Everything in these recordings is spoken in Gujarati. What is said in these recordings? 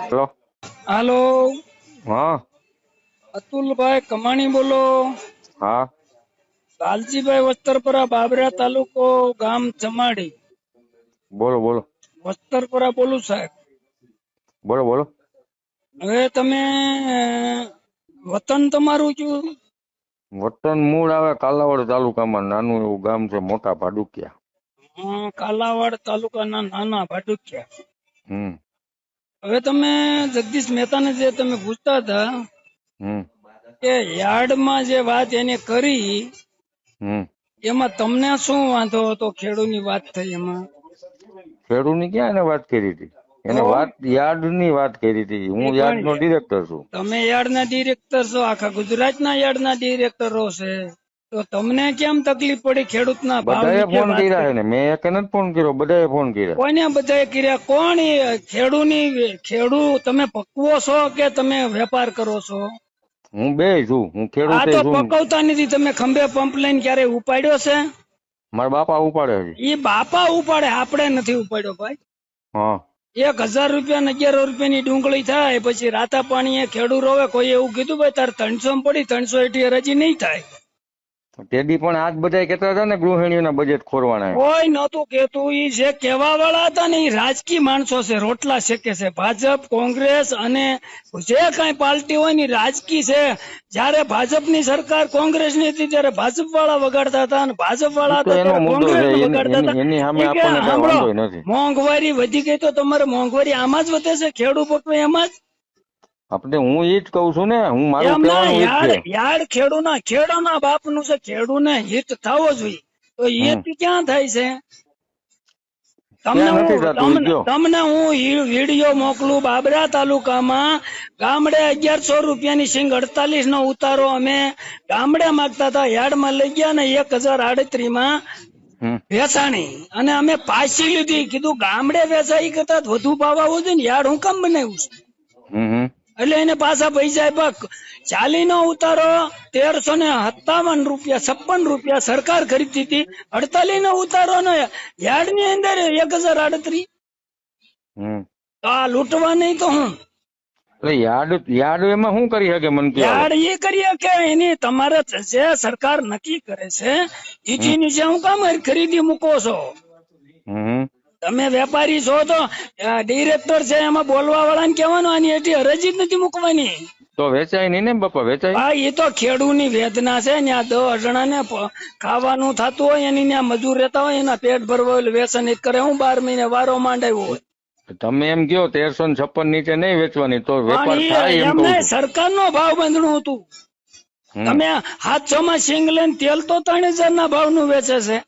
હેલો. હાલો. હા. અતુલભાઈ કમાણી બોલો. હા. લાલજીભાઈ વસ્તરપરા બાબરા તાલુકો ગામ ચમાડી બોલો બોલો. વસ્તરપરા બોલું સાહેબ. બોલો બોલો. હવે તમે વતન તમારું કયું? વતન મૂળ આવે કાલાવાડ તાલુકામાં નાનું એવું ગામ છે મોટા ભાડુકિયા. કાલાવાડ તાલુકાના નાના ભાડુકિયા. હમ. હવે તમે જગદીશ મહેતાને જે તમે પૂછતા હતા કે યાર્ડમાં જે વાત એને કરી હમ. એમાં તમને શું વાંધો હતો? ખેડૂતની વાત થઈ એમાં. ખેડૂની ક્યાં એને વાત કરી હતી? એને વાત યાર્ડની વાત કરી હતી. હું યાર્ડ નો ડિરેક્ટર છું. તમે યાર્ડના ડિરેક્ટર છો આખા ગુજરાતના યાર્ડના ડિરેક્ટરો છે. તો તમને કેમ તકલીફ પડી? ખેડૂતના બધાએ ભાવની ફોન કર્યા છે ને મેં એક નથી ફોન કર્યો બધાએ ફોન કર્યા. કોને બધાએ કર્યા? કોણ એ ખેડૂની ખેડૂ તમે પકવો છો કે તમે વેપાર કરો છો? હું બે છું. હું આ તો પકવતા નથી. તમે ખંભે પંપ લઈને ક્યારે ઉપાડ્યો છે? મારા બાપા ઉપાડે છે. ઈ બાપા ઉપાડે? આપણે નથી ઉપાડ્યો ભાઈ. હા. એક હજાર રૂપિયા ને રૂપિયા રૂપિયાની ડુંગળી થાય પછી રાતા પાણીએ ખેડૂ રોવે કોઈ એવું કીધું ભાઈ તારે ત્રણસો માં પડી ત્રણસો એટી રજી નહીં થાય. તેદી પણ આજ બધા કેતા હતા ને ગૃહિણીઓના બજેટ ખોરવાના. કોઈ નતું કેતું ઈ જે કેવા વાળા હતા ને ઈ રાજકીય માણસો છે રોટલા શેકે છે. ભાજપ કોંગ્રેસ અને જે કઈ પાર્ટી હોય ને રાજકીય છે. જયારે ભાજપની સરકાર કોંગ્રેસની હતી ત્યારે ભાજપ વાળા વગાડતા હતા અને ભાજપ વાળા હતા કોંગ્રેસ વગાડતા હતા. મોંઘવારી વધી ગઈ તો તમારે મોંઘવારી આમાં જ વધે છે ખેડૂત એમાં જ? આપણે હું એ જ કઉ છું ને હું મારું કહેવાનું યાર યાર ખેડૂના ખેડૂના બાપનું છે ખેડૂને હિત થવો જોઈએ. તો હિત ક્યાં થાય છે? તમને હું તમને હું વીડિયો મોકલું બાબરા તાલુકામાં ગામડે અગિયારસો રૂપિયાની સિંગ અડતાલીસ નો ઉતારો અમે ગામડે માગતા હતા યાર્ડમાં લઈ ગયા ને એક હજાર આડત્રીસમાં વેચાણી. અને અમે પાછી લીધી કીધું ગામડે વેચાઈ કરતા વધુ ભાવ આવવો જોઈએ ને યાર્ડ હું કામ બનાવ્યું છે. એટલે એને પાછા પૈસા આપ્યા ચાલી નો ઉતારો તેરસો ને સત્તાવન રૂપિયા છપ્પન રૂપિયા સરકાર ખરીદતી હતી. અડતાલીસ નો ઉતારો ને યાર્ડની અંદર એક હજાર આડત્રીસ આ લૂંટવા નહીં તો હું? યાર્ડ યાર્ડ એમાં શું કરી શકે મન યાર્ડ એ કરી શકે એની તમારે જે સરકાર નક્કી કરે છે એની નીચે હું કામ ખરીદી મૂકો છો. તમે વેપારી છો તો ડિરેક્ટર છે એમાં બોલવા વાળા ને કેવાનું આની એટી હરજી જ નથી મૂકવાની. તો વેચાય નહીં ને બાપા વેચાય? હા એ તો ખેડૂની વેદના છે ને આ દસ જણાને ને ખાવાનું થતું હોય એની ત્યાં મજૂર રહેતા હોય એના પેટ ભરવા હોય એક કરે. હું બાર મહિને વારો માંડાવ્યો હોય. તમે એમ કયો તેરસો ને છપ્પન નીચે નહીં વેચવાની તો વેપાર પણ થાય એમ એમને કહું ભાવ બંધણું હતું. તમે સાતસો માં સિંગ લઈને તેલ તો ત્રણ હજાર ના ભાવનું વેચે છે.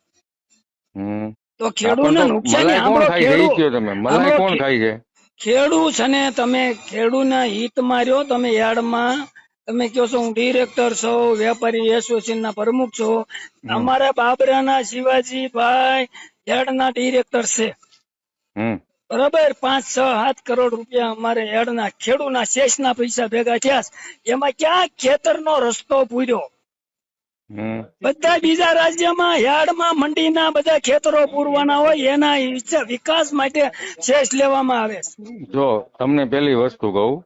તો ખેડૂને નુકસાન મલાઈ કોણ ખાય છે ખાય છે ને તમે ખેડૂના હિત માર્યો તમે યાર્ડમાં તમે કહો છો હું ડિરેક્ટર છો વેપારી એસોસિએશન ના પ્રમુખ છો. અમારા બાબરાના શિવાજીભાઈ યાર્ડના ડિરેક્ટર છે. બરાબર? પાંચ છ સાત કરોડ રૂપિયા અમારે યાર્ડના ખેડૂના શેષના પૈસા ભેગા થયા એમાં ક્યાં ખેતરનો રસ્તો પૂર્યો? બધા બીજા રાજ્યમાં યાર્ડમાં મંડીના બધા ખેતરો પૂરવાના હોય એના વિકાસ માટે શેષ લેવામાં આવે જો તમને પેલી વસ્તુ કહું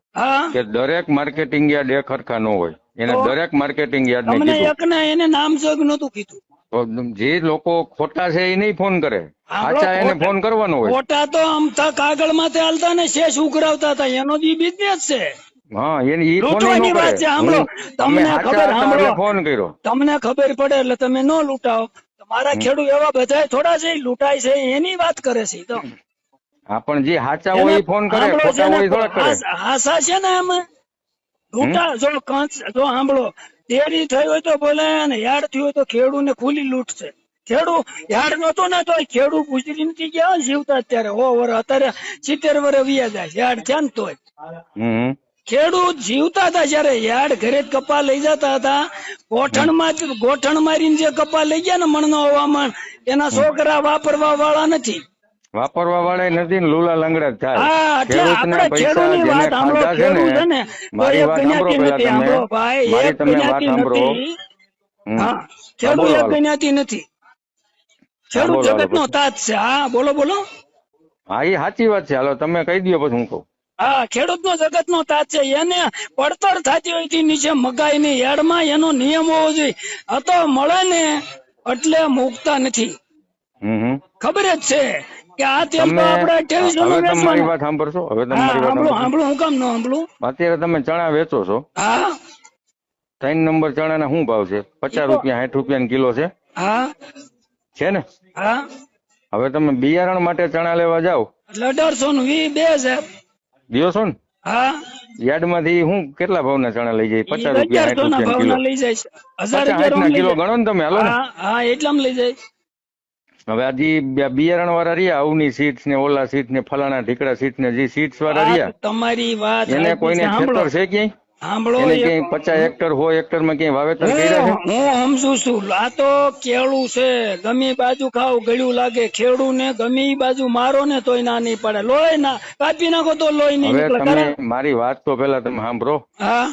કે દરેક માર્કેટિંગ યાર્ડ એક હરખા ન હોય. એને દરેક માર્કેટિંગ યાર્ડ ને તમને કીધું એને નામ જોગ નતું કીધું જે લોકો ખોટા છે એ નહીં ફોન કરે. સાચા એને ફોન કરવાનો હોય. ખોટા તો આમ તક આગળમાં હાલતા ને શેષ ઉઘરાવતા હતા. એનો જ બિઝનેસ છે. હા એને લૂંટવાની વાત છે, સાંભળો. તમને ખબર, સાંભળો. ફોન કર્યો. તમને ખબર પડે એટલે તમે ન લૂંટાવો. તમારા ખેડૂત એવા બધા થોડા છે લૂંટાય છે એની વાત કરે છે તો. હા પણ જે હાચા હોય એ ફોન કરે ખોટા હોય થોડા કરે. હાસા છે ને એમાં. લૂંટા જો કંચ જો સાંભળો ડેરી થઈ હોય તો બોલે ને યાર થયું હોય તો ખેડૂ ને ખુલ્લી લૂંટ છે ખેડૂત યાર્ડ નતો ને તો ખેડૂત ગુજરી નથી ગયા જીવતા અત્યારે. હો વર અત્યારે સિત્તેર વર વ્યા જાય યાર છે ને તોય. હમ. ખેડૂત જીવતા હતા જયારે યાર્ડ ઘરે જ કપા લઈ જતા હતા. ગોઠણમાં ગોઠણ મારીને જે કપા લઈ ગયા ને મણનો હવામાન એના છોકરા વાપરવા વાળા નથી. વાપરવા વાળા નથી ને લુલા લંગડા હા થાય. એટલે આપણે ખેડૂતની વાત સાંભળો ખેડૂત છે ને ને મારી વાત સાંભળો નથી તમે. સાંભળો ભાઈ મારી તમે વાત સાંભળો. હા ખેડૂત એક. નથી. ખેડૂત તાજ છે. હા બોલો બોલો. હા એ સાચી વાત છે. હાલો તમે કહી દો પછી હું કહું. હા ખેડૂત નો જગત નો તાત છે. એને પડતર થતી હોયથી નીચે મગાઈ ની યાર્ડમાં એનો નિયમ હોવો જોઈએ. આ મળે ને એટલે મૂકતા નથી. ખબર જ છે કે આ તેલ તો આપણે અઠ્યાવીસો હવે નું મારી વાત સાંભળશો? હવે તમે વાત સાંભળું સાંભળું. હું કામ ન સાંભળું? અત્યારે તમે ચણા વેચો છો. હા. ત્રણ નંબર ચણા ના શું ભાવ છે? પચાસ રૂપિયા સાઠ રૂપિયા કિલો છે? હા. છે ને? હા. હવે તમે બિયારણ માટે ચણા લેવા જાઓ. એટલે અઢારસો નું વી બે હજાર. છો ને? હા. યાર્ડમાંથી હું કેટલા ભાવના ચણા લઈ જાય? પચાસ રૂપિયા ના કિલો. લઈ જાય હજાર ના કિલો ગણો ને તમે હાલો ને. હા હા લઈ જાય. હવે આ જે બિયારણ વાળા રહ્યા અવની સીટ્સ ને ઓલા સીટ ને ફલાણા ઢીકડા સીટ ને જે સીટ્સ વાળા રહ્યા તમારી વાત એને કોઈને ખેતર છે ક્યાંય? સાંભળો ક્યાંય પચાસ હેક્ટર સો હેક્ટરમાં ક્યાંય વાવેતર કર્યા છે? હું હું સમજુ છું? આ તો કેળું છે. ગમે બાજુ ખાવ ગળ્યું લાગે. ખેડૂ ને ગમે બાજુ મારો ને તોય ના નહીં પડે. લોહી ના કાપી નાખો તો લોહી નહીં નીકળે. તમે મારી વાત તો પેલા તમે સાંભળો. હા.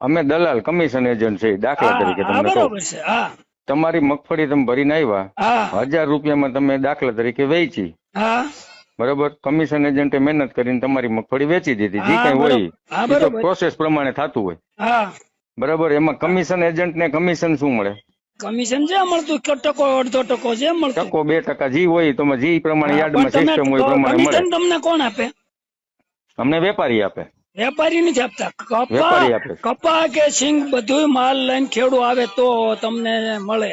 અમે દલાલ કમિશન એજન્ટ છે દાખલા તરીકે તમને બરોબર છે હા. તમારી મગફળી તમે ભરીને આવ્યા હજાર રૂપિયામાં તમે દાખલા તરીકે વેચી. હા. બરોબર? કમિશન એજન્ટે મહેનત કરીને તમારી મગફળી વેચી દીધી જે કઈ હોય તો પ્રોસેસ પ્રમાણે થતું હોય. બરોબર? એમાં કમિશન એજન્ટ ને કમિશન શું મળે? કમિશન જે મળતું? ટકો અડધો ટકો જે મળતું. ટકો બે ટકા જી હોય તમે જે પ્રમાણે યાર્ડમાં સિસ્ટમ હોય પ્રમાણે મળે. કમિશન તમને કોણ આપે? અમને વેપારી આપે. વેપારી નથી આપતા. કપા. કપા કે સિંગ બધું માલ લઈને ખેડૂ આવે તો તમને મળે.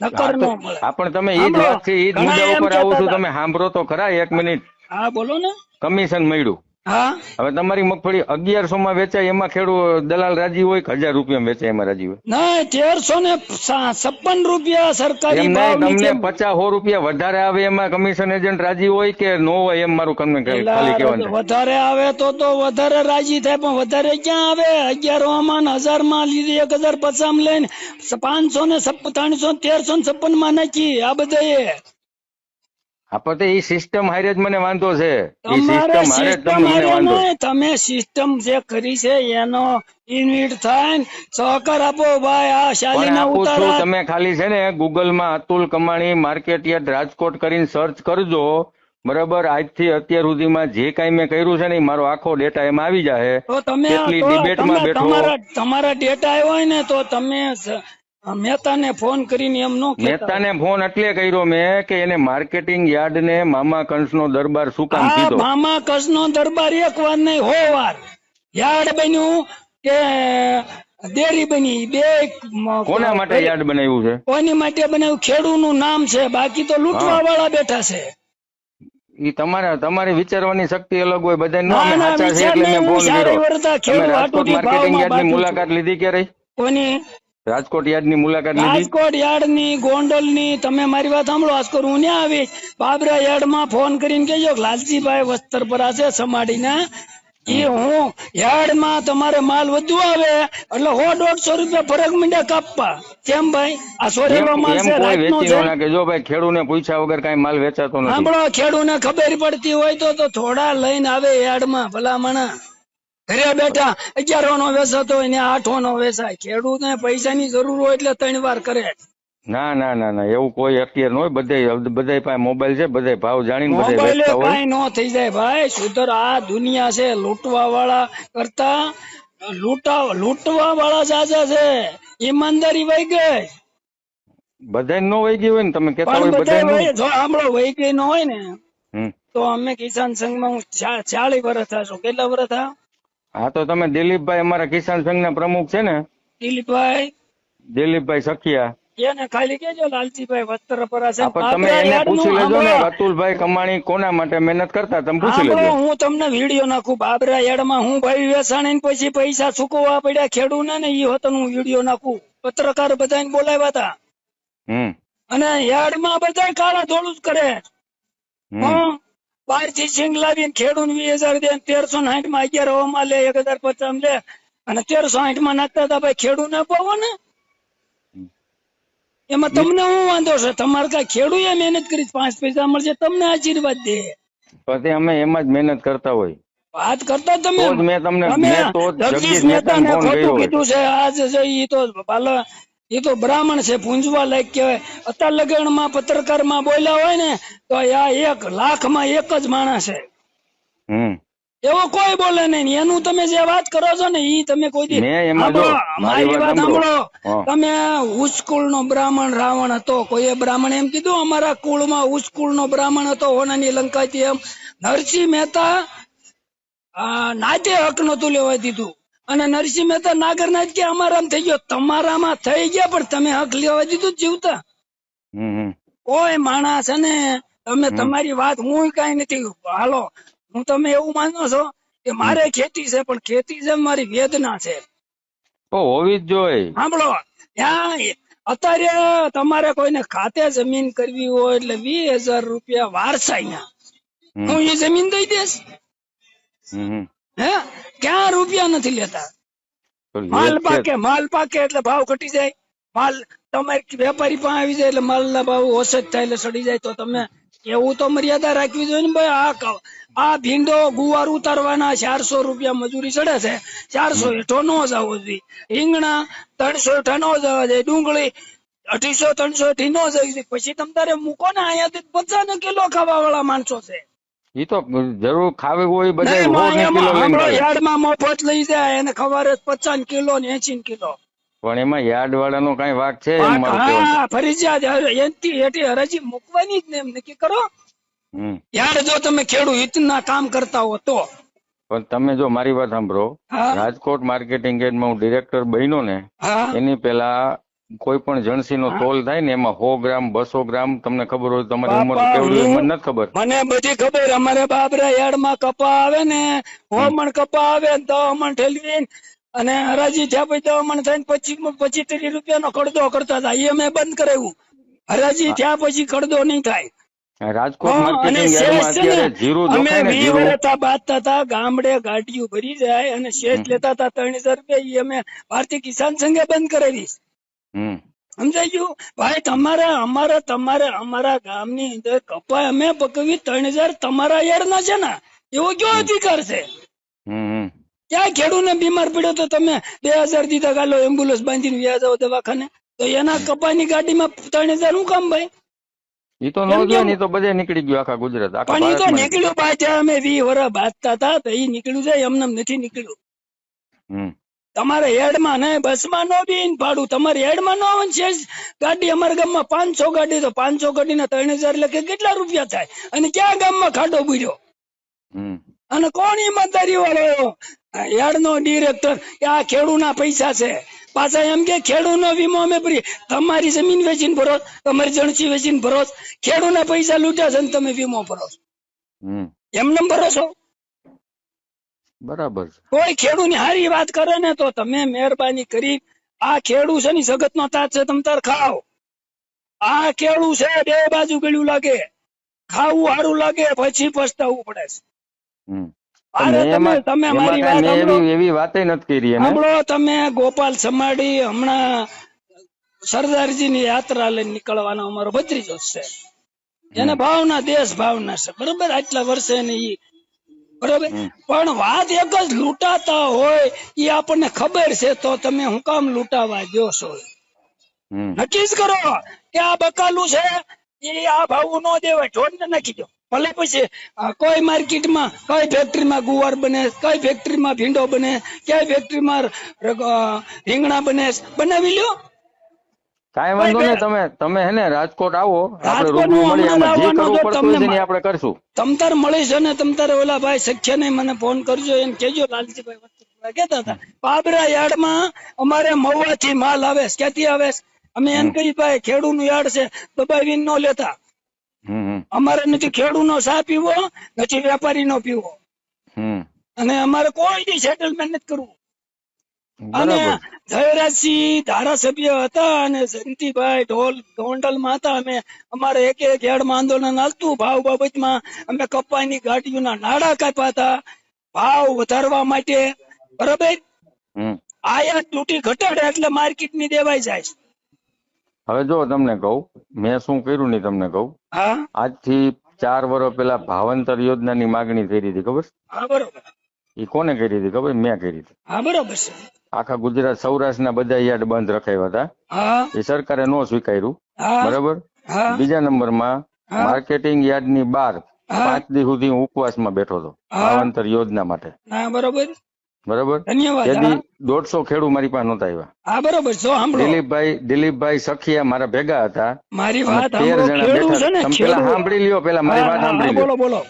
નકર હા મળે. હા પણ તમે એ જ વાત છે એ જ મુદ્દા ઉપર આવું છું તમે સાંભળો તો ખરા એક મિનિટ. હા બોલો ને. કમિશન મળ્યું. હવે તમારી મગફળી અગિયારસો માં વેચાય એમાં ખેડૂત દલાલ રાજી હોય કે હજાર રૂપિયા વેચાય એમાં રાજી હોય? ના તેરસો ને છપ્પન રૂપિયા સરકારી તમને પચાસ સો રૂપિયા વધારે આવે એમાં કમિશન એજન્ટ રાજી હોય કે નો હોય એમ મારું તમને ખાલી કહેવાનું વધારે આવે તો તો વધારે રાજી થાય પણ વધારે ક્યાં આવે? અગિયારો માં હજારમાં લીધી એક હજાર પચાસમાં લઈને પાંચસો ને ત્રણસો તેરસો ને છપ્પનમાં નાખી આ બધા આપણે એ સિસ્ટમ હારે જ મને વાંધો છે. તમારે સિસ્ટમ હારે તમે સિસ્ટમ જે કરી છે એનો ઇન્વિટ થાય સહકાર આપો ભાઈ આ શાલીના તમે ખાલી છે ને ગૂગલમાં અતુલ કમાણી માર્કેટ યાર્ડ રાજકોટ કરીને સર્ચ કરજો. બરાબર આજથી અત્યાર સુધીમાં જે કાંઈ મેં કર્યું છે ને મારો આખો ડેટા એમાં આવી જાય તો તમે બેઠો. તમારા તમારા ડેટા આવ્યો હોય ને તો તમે મહેતાને ફોન કરીને એમ નો મહેતાને ફોન એટલે કર્યો મેં કે એને માર્કેટિંગ યાર્ડ ને મામા કંસનો દરબાર શું કામ કીધો? મામા કસનો દરબાર એક વાર નહીં હો વાર. યાર્ડ બન્યું કે દેરી બની બે કોના માટે યાર્ડ બનાવ્યું છે? કોની માટે બનાવ્યું? ખેડૂતનું નામ છે બાકી તો લૂંટવા વાળા બેઠા છે. ઈ તમારા તમારી વિચારવાની શક્તિ અલગ હોય બધા ના, અમે સાચા છે એટલે મેં ફોન કર્યો. તમે રાજકોટ માર્કેટિંગ યાર્ડની મુલાકાત લીધી ક્યારે કોની? રાજકોટ યાર્ડની મુલાકાત લીધી. રાજકોટ યાર્ડની ગોંડલની તમે મારી વાત સાંભળો આસ્કર હું ન્યા આવીશ બાબરા યાર્ડમાં ફોન કરીને કહેજો લાલજીભાઈ વસ્ત્રપરા છે સમાડીના. એ હું યાર્ડમાં તમારે માલ વધુ આવે એટલે હો દોઢસો રૂપિયા ફરક મીંડ્યા કાપવા. કેમ ભાઈ? આ સોરેલો માલ છે રાતનો છે. જો ભાઈ ખેડૂને પૂછ્યા વગર કઈ માલ વેચાતો નથી. સાંભળો ખેડૂને ખબર પડતી હોય તો થોડા લઈને આવે યાર્ડમાં ભલામણા. ઘરે બેઠા અગિયારો નો વેચાતો હોય ને આઠો નો વેચાય પૈસા ની જરૂર હોય એટલે ત્રણ વાર કરે. ના ના ના ના એવું કોઈ અત્યારે ન હોય બધે બધા પાસે મોબાઈલ છે બધે ભાવ જાણીને બધા મોબાઈલે કાંઈ નો થઈ જાય ભાઈ. સુધર આ દુનિયા છે લૂંટવા વાળા કરતા લૂંટા લૂંટવા વાળા જાજા છે. ઈમાનદારી વહી ગઈ. બધાય નો વહી ગયું હોય ને તમે કેતા હોય બધા બધા જો સાંભળો વહી ગઈ ન હોય ને તો અમે કિસાન સંઘમાં હું ચાલીસ વર્ષ થશો કેટલા વર્ષ થયા? હા તો તમે દિલીપભાઈ અમારા કિસાન સંઘના પ્રમુખ છે ને? દિલીપભાઈ? દિલીપભાઈ સખિયા. એને ખાલી કેજો લાલજીભાઈ વસ્ત્રપરા છે તમે એને પૂછી લેજો ને અતુલભાઈ કમાણી કોના માટે મહેનત કરતા તમે પૂછી લેજો. હું તમને વીડિયો નાખું બાબરા યાર્ડમાં હું ભાઈ વેચાણી ને પછી પૈસા ચૂકવવા પડ્યા ખેડૂને ને ઈ હોતન હું વીડિયો નાખું. પત્રકાર બધાને બોલાવ્યા હતા હમ. અને યાર્ડમાં બધા કાળા ધોળું જ કરે. હમ. હું બહાર સિંગ લાવીને ખેડૂત વીસ હજાર દે તેરસો સાઠમાં અગિયાર હવામાં લે એક હજાર પચાસ લે. અને તેરસો સાઠમાં નાખતા હતા ભાઈ ખેડૂત ને પાવો ને. એમાં તમને હું વાંધો છે? તમારે કઈ ખેડૂએ મહેનત કરી પાંચ પૈસા મળશે તમને આશીર્વાદ દે. પછી અમે એમાં જ મહેનત કરતા હોય. વાત કરતા તમે મેં તમને મેં તો જગદીશ મહેતા મહેતાને ખોટું કીધું છે આજ ઈ તો પાલા એ તો બ્રાહ્મણ છે પૂંજવા લાયક કહેવાય. અત્યારમાં પત્રકારમાં બોલ્યા હોય ને તો આ એક લાખમાં એક જ માણસ છે. એવો કોઈ બોલે નહીં. એનું તમે જે વાત કરો છો ને ઈ તમે કોઈ દી મેં મારી વાત સાંભળો. તમે ઉસ્કુલ નો બ્રાહ્મણ રાવણ હતો કોઈએ બ્રાહ્મણ એમ કીધું અમારા કુળમાં ઉસ્કુલ નો બ્રાહ્મણ હતો હોનાની લંકાથી એમ. નરસિંહ મહેતા નાતે હક નતું લેવા દીધું. અને નરસિંહ મહેતા નાગર નાથ કે અમારામાં થઈ ગયો? તમારામાં થઈ ગયા પણ તમે હક લેવા દીધું જીવતા. કોઈ માણસ ને તમે તમારી વાત હું કઈ નથી હાલો હું તમે એવું માનો છો કે મારે ખેતી છે પણ ખેતી છે મારી વેદના છે. હોવી જ જોઈએ. સાંભળો ત્યાં અત્યારે તમારે કોઈને ખાતે જમીન કરવી હોય એટલે વીસ હજાર રૂપિયા વારસા અહીંયા હું એ જમીન દઈ દઈશ. હે? ક્યાં રૂપિયા નથી લેતા? માલ પાકે માલ પાકે એટલે ભાવ ઘટી જાય. માલ તમે વેપારી પાસે આવી જાય એટલે માલના ભાવ ઓછો થાય એટલે સડી જાય. તો તમે એવું તો મર્યાદા રાખવી જોઈએ ને ભાઈ. આ આ ભીંડો ગુવાર ઉતારવાના ચારસો રૂપિયા મજૂરી ચડે છે. ચારસો હેઠો નો જવો જોઈએ. રીંગણા ત્રણસો હેઠો નો જવા જોઈએ. ડુંગળી અઢીસો ત્રણસો હેઠી નો જવી જોઈએ. પછી તમે તારે મૂકો ને અહીંયાથી પચાસ કિલો ખાવા વાળા માણસો છે. ઈ તો જરૂર ખાવી હોય બધા. યાર્ડમાં મફત લઈ જાય એને ખબર પચાસ કિલો ને એસી કિલો. પણ એમાં યાર્ડ વાળાનો કઈ વાક છે ફરજિયાત હર- હરાજી મૂકવાની જ ને એમ નક્કી કરો. યાર જો તમે ખેડૂત હિતના કામ કરતા હો તો. પણ તમે જો મારી વાત સાંભળો રાજકોટ માર્કેટિંગ યાર્ડમાં હું ડિરેક્ટર બન્યો ને એની પેલા કોઈ પણ જણસી નો તોલ થાય ને એમાં સો ગ્રામ બસો ગ્રામ તમને ખબર હોય તમારી ઉંમર કેવડી હોય મને નથી ખબર. મને બધી ખબર. અમારે બાબરા યાર્ડમાં કપા આવે ને હોમણ કપા આવે ને દહ મણ ઠેલવી અને હરાજી થયા પછી તો મણ થઈને પચીસ પચીસ ત્રીસ રૂપિયાનો ખડદો કરતા હતા. એ મેં બંધ કરાવ્યું. હરાજી થયા પછી ખડદો નહીં થાય. રાજકોટ માર્કેટિંગ યાર્ડમાં ને, જોખાય ને જીરું બાંધતા હતા ગામડે ગાડીઓ ભરી જાય અને શેષ લેતા હતા ત્રણ હજાર રૂપિયા એ અમે ભારતીય કિસાન સંઘે બંધ કરાવી. હમ. સમજાઈ ગયું? ભાઈ તમારા અમારા તમારે અમારા ગામની અંદર કપાય. અમે પકવી ત્રણ હજાર તમારા યાર ના છે ને? એવો કયો અધિકાર છે? ક્યાં ખેડૂત ને બીમાર પડ્યો તો તમે બે હજાર દીધા ગાલો એમ્બ્યુલન્સ બાંધીને વ્યા જાઓ દવાખાને? તો એના કપાની ગાડીમાં ત્રણ હજાર શું કામ ભાઈ? ઈ તો નો ઈ તો બધે નીકળી ગયું આખા ગુજરાત પણ એ તો. નીકળ્યું પાછા અમે વી વરા બાંધતા હતા તો એ નીકળ્યું છે એમને નથી નીકળ્યું. હમ. તમારે હેડમાં નહીં બસમાં નો બીન ભાડું. તમારે હેડમાં નો છે ગાડી અમારા ગામમાં પાંચસો ગાડી તો પાંચસો ગાડીના ત્રણ હજાર એટલે કેટલા રૂપિયા થાય? અને ક્યાં ગામમાં ખાડો બુર્યો અને કોણ ઈમાનદારી વાળો યાર્ડ નો ડિરેક્ટર આ ખેડૂના પૈસા છે. પાછા એમ કે ખેડૂનો વીમો અમે ભરી તમારી જમીન વેચીને ભરો તમારી જણસી વેચીને ભરો. ખેડૂના પૈસા લૂટ્યા છે ને તમે વીમો ભરો એમ એમને ભરો છો? બરાબર કોઈ ખેડૂતની હારી વાત કરે ને તો તમે મહેરબાની કરી આ ખેડૂ છે ને જગત નો તાત છે તમે તાર ખાઓ. આ ખેડૂ છે બે બાજુ ગળ્યું લાગે. ખાવું સારું લાગે પછી પસ્તાવું પડે છે. તમે એમાં- તમે એમાં મારી વાત એવી એવી વાતે નથી કરી એને તમે ગોપાલ સમાડી હમણાં સરદારજી ની યાત્રા લઈને નીકળવાનો અમારો ભત્રીજો છે. એને ભાવના દેશ ભાવના છે. બરોબર? આટલા વર્ષે ને ઈ બરોબર? પણ વાત એક જ લૂંટાતા હોય એ આપણને ખબર છે તો તમે હું કામ લૂંટાવા દો છો? નક્કી જ કરો કે આ બકાલું છે એ આ ભાવ નો દેવાય. ઢોરને નાખી દો. ભલે પછી કોઈ માર્કેટમાં કઈ ફેક્ટરીમાં ગુવાર બને કઈ ફેક્ટરીમાં ભીંડો બને કઈ ફેક્ટરીમાં રીંગણા બને બનાવી લ્યો. કાંઈ વાંધો નહીં તમે તમે હે ને રાજકોટ આવો. આપણે રૂબરૂ હું મળી આમાં જે કરવું પડતું છે ને આપણે કરશું. તમતાર મળીશ અને તમતારે ઓલા ભાઈ સખ્ય ને મને ફોન કરજો એમ કેજો લાલજીભાઈ કહેતા હતા. બાબરા યાર્ડમાં અમારે મહુવાથી માલ આવે. ક્યાંથી આવે અમે એમ કહી ભાઈ ખેડૂનું યાર્ડ છે તો ન લેતા. અમારે નથી ખેડૂનો સા પીવો નથી વેપારીનો પીવો. અને અમારે કોઈ સેટલમેન્ટ નથી કરવું. અને જયરાજસિંહ ધારાસભ્ય હતા અને જયંતિભાઈ ઢોલ ગોંડલમાં માતા અમે અમારે એક એક હેડમાં આંદોલન હાલતું. ભાવ બાબતમાં અમે કપાઈની ગાડીઓના નાડા કાપ્યા હતા. ભાવ વધારવા માટે બરાબર? આયાત તૂટી ઘટાડે એટલે માર્કેટની દેવાઈ જાય. હવે જો તમને કહું મેં શું કર્યું નહીં તમને કહું? હા. આજથી ચાર વર્ષ પેલા ભાવંતર યોજનાની માગણી કરી હતી ખબર? હા બરોબર. એ કોને કરી હતી ખબર? મેં કરી હતી. હા બરોબર છે. આખા ગુજરાત સૌરાષ્ટ્રના બધા યાર્ડ બંધ રખાયા હતા. એ સરકારે નો સ્વીકાર્યું. બરોબર? બીજા નંબરમાં. માર્કેટિંગ યાર્ડની બહાર પાંચ દિવસ સુધી હું ઉપવાસમાં બેઠો હતો. ભાવાંતર યોજના માટે. બરોબર. બરોબર? ધન્યવાદ દોઢસો ખેડૂત મારી પાસે નહોતા આવ્યા. હા બરોબર જો સાંભળો. દિલીપભાઈ દિલીપભાઈ સખિયા મારા ભેગા હતા. મારી વાત તેર સાંભળો જણા બેઠા પેલા સાંભળી લ્યો પેલા મારી વાત સાંભળી લ્યો. બોલો બોલો.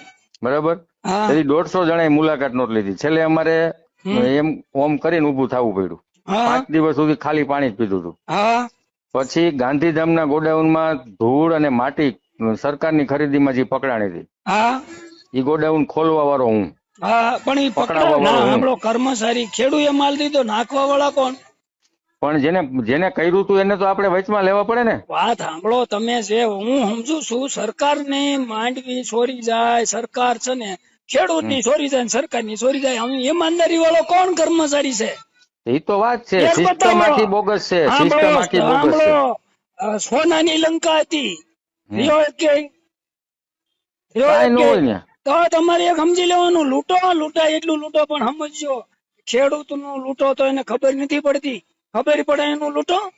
બરાબર? તેથી દોઢસો જણાએ મુલાકાત નોટ લીધી. છેલ્લે અમારે. એમ ઓમ કરીને ઉભું થવું પડ્યું. પાંચ દિવસ સુધી ખાલી પાણી જ પીધું હતું. પછી ગાંધીધામના ગોડાઉનમાં ધૂળ અને માટી સરકારની ખરીદીમાં જે પકડાણી હતી. એ ગોડાઉન ખોલવા વાળો હું પણ એ પકડાવવા કર્મચારી ખેડૂએ માલ દીધો નાખવા વાળા કોણ? પણ જેને જેને કર્યું હતું એને તો આપણે વચમાં લેવા પડે ને. વાત સાંભળો તમે જે હું સમજુ છું સરકારની માંડવી છોરી જાય સરકાર છે ને ખેડૂતની છોરી જાય સરકારની છોરી જાય હું ઈમાનદારી વાળો કોણ કર્મચારી છે? એ તો વાત છે સિસ્ટમ આખી બોગસ છે સિસ્ટમ આખી બોગસ છે. સોનાની લંકા હતી. રિયો કે ન કે? તો તમારે એક સમજી લેવાનું લૂંટો લૂંટાય એટલું લૂંટો પણ સમજજો. ખેડૂતનું લૂંટો તો એને ખબર નથી પડતી. ખબર પડે એનું લૂંટો?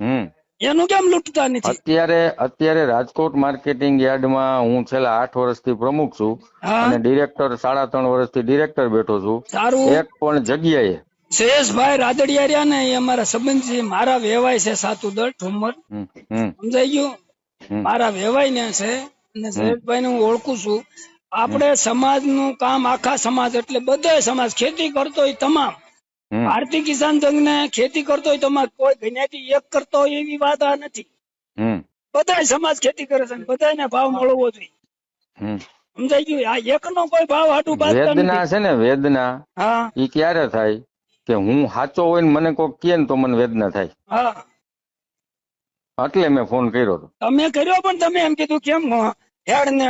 હમ. એનું કેમ લૂંટતા નથી? અત્યારે અત્યારે રાજકોટ માર્કેટિંગ યાર્ડમાં હું છેલ્લા આઠ વર્ષથી પ્રમુખ છું અને ડિરેક્ટર સાડા ત્રણ વર્ષથી ડિરેક્ટર બેઠો છું. સારું. એક પણ જગ્યાએ. શેષભાઈ રાદડિયારિયા ને એ અમારા સંબંધ છે મારા વેવાય છે સાતુદર ઠુમર હમ, હમ, સમજાઈ ગયું? મારા વેવાય ને છે અને શેષભાઈ હું ઓળખું છું. આપણે સમાજનું કામ આખા સમાજ એટલે બધા સમાજ ખેતી કરતો હોય તમામ. ભારતીય કિસાન સંઘ ને ખેતી કરતો હોય તો કોઈ ગણ્યાથી એક કરતો હોય એવી વાત આ નથી. બધા સમાજ ખેતી કરે છે બધાને ભાવ મળવો જોઈએ. સમજાઈ ગયું? આ એક નો કોઈ ભાવ બાંધતા વેદના છે ને વેદના. હા. ઈ ક્યારે થાય? કે હું સાચો હોય ને મને કોઈ કે ને તો મને વેદના થાય. હા. એટલે મેં ફોન કર્યો હતો. તમે કર્યો પણ તમે એમ કીધું કેમ હેડ ને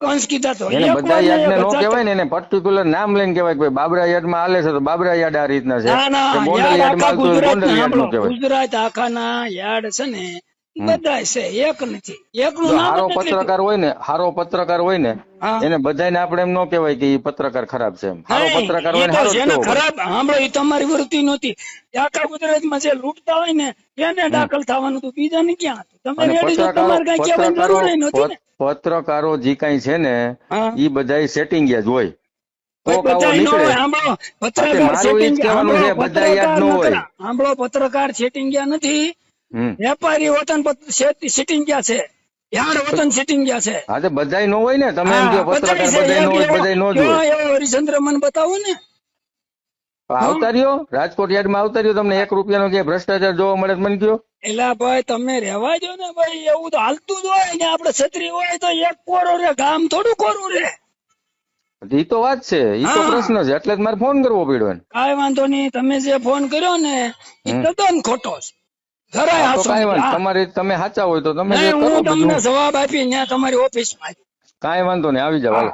કંસ કીધા તો એને બધા વાર ને યાદ ને નો કહેવાય ને એને પર્ટિક્યુલર નામ લઈને કહેવાય કે ભાઈ બાબરા યાર્ડમાં હાલે છે તો બાબરા યાર્ડ આ રીતના છે. ના ના યાદ યાર્ડ આખા ગુજરાત યાર્ડનું ગુજરાત આખાના યાર્ડ છે ને બધા છે એક નથી. એક નું જો નામ હારો પત્રકાર હોય ને હારો પત્રકાર હોય ને. એને બધાને આપણે એમ ન કહેવાય કે એ પત્રકાર ખરાબ છે એમ. હારો પત્રકાર હોય ને હારો જેને ખરાબ સાંભળો એ તમારી વૃત્તિ નહોતી. આખા ગુજરાતમાં જે લૂંટતા હોય ને એને દાખલ થવાનું હતું. બીજાને ક્યાં હતું? તમે રેડી તમારે કઈ કહેવાની જરૂર નહોતી ને? પત્રકારો જે કાઈ છે ને એ બધા સેટિંગ જ હોય. પત્રકાર યાદ ન હોય. સાંભળો પત્રકાર સેટિંગ નથી. વેપારી વતન સિટિંગ ગયા છે. યાર વતન સિટિંગ ગયા છે. હા તો બધાય નો હોય ને? તમે એમ કહો પત્રકાર બધાય છે. બધાય ન એક હોય બધાય ન જ હોય. એવો હરિચંદ્ર મને બતાવો ને. આવતા રહ્યો રાજકોટ યાર્ડમાં આવતા રહ્યો તમને એક રૂપિયાનો જે ભ્રષ્ટાચાર જોવા મળે મને કયો એલા ભાઈ તમે રહેવા દો ને ભાઈ એવું તો હાલતું જ હોય ને આપડે છત્રી હોય તો એક કોરો રે ગામ થોડું કોરું રે. ઈ તો વાત છે ઈ તો. પ્રશ્ન છે એટલે જ મારે ફોન કરવો પડ્યો. કાંઈ વાંધો નહીં તમે જે ફોન કર્યો ને એ. તદ્દન ખોટો છે. જરાય. તમારે તમે સાચા હોય તો તમે હું તમને જવાબ આપી ત્યાં તમારી ઓફિસમાં કાંઈ વાંધો નહીં આવી જાવ હાલો.